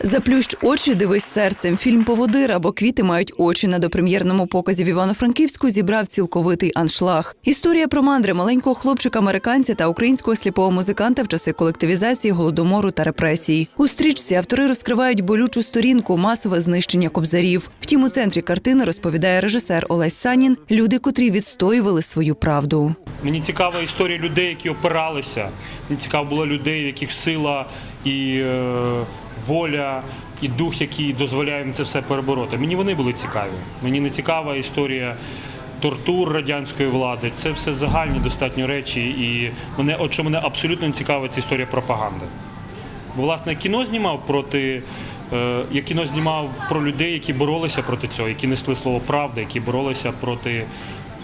Заплющ очі, дивись серцем. Фільм Поводир або квіти мають очі на допрем'єрному показі в Івано-Франківську зібрав цілковитий аншлаг. Історія про мандри маленького хлопчика американця та українського сліпого музиканта в часи колективізації, голодомору та репресій. У стрічці автори розкривають болючу сторінку масове знищення кобзарів. Втім, у центрі картини розповідає режисер Олесь Санін. Люди, котрі відстоювали свою правду. Мені цікава історія людей, які опиралися. Мені цікаво було людей, в яких сила і е, воля, і дух, який дозволяє їм це все перебороти. Мені вони були цікаві. Мені не цікава історія тортур радянської влади. Це все загальні достатньо речі. І мене, от що мене абсолютно не цікавить, це історія пропаганди. Бо, власне, кіно знімав проти. е, Я кіно знімав про людей, які боролися проти цього, які несли слово правда, які боролися проти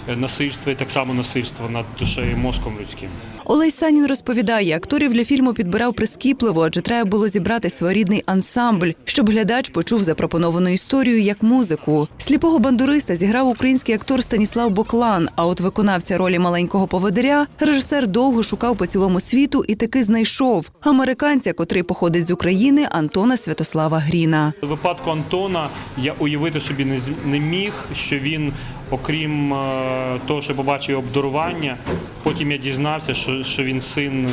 е, насильства і так само насильства над душею і мозком людським. Олесь Санін розповідає, акторів для фільму підбирав прискіпливо, адже треба було зібрати своєрідний ансамбль, щоб глядач почув запропоновану історію як музику. Сліпого бандуриста зіграв український актор Станіслав Боклан. А от виконавця ролі маленького поводиря режисер довго шукав по цілому світу і таки знайшов американця, котрий походить з України, Антона Святослава Гріна. У випадку Антона я уявити собі не, міг, що він, окрім е, того, що побачив обдарування, потім я дізнався, що, що він син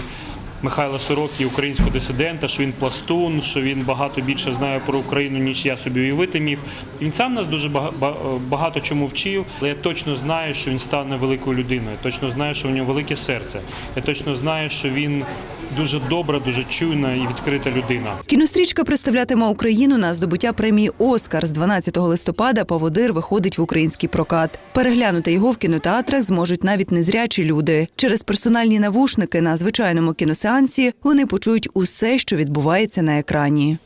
Михайла Сороки, українського дисидента, що він пластун, що він багато більше знає про Україну, ніж я собі уявити міг. Він сам нас дуже бага- багато чому вчив, але я точно знаю, що він стане великою людиною. Точно знаю, що в нього велике серце. Я точно знаю, що він дуже добра, дуже чуйна і відкрита людина. Кінострічка представлятиме Україну на здобуття премії Оскар з 12 листопада. Поводир виходить в український прокат. Переглянути його в кінотеатрах зможуть навіть незрячі люди. Через персональні навушники на звичайному кіносеансі вони почують усе, що відбувається на екрані.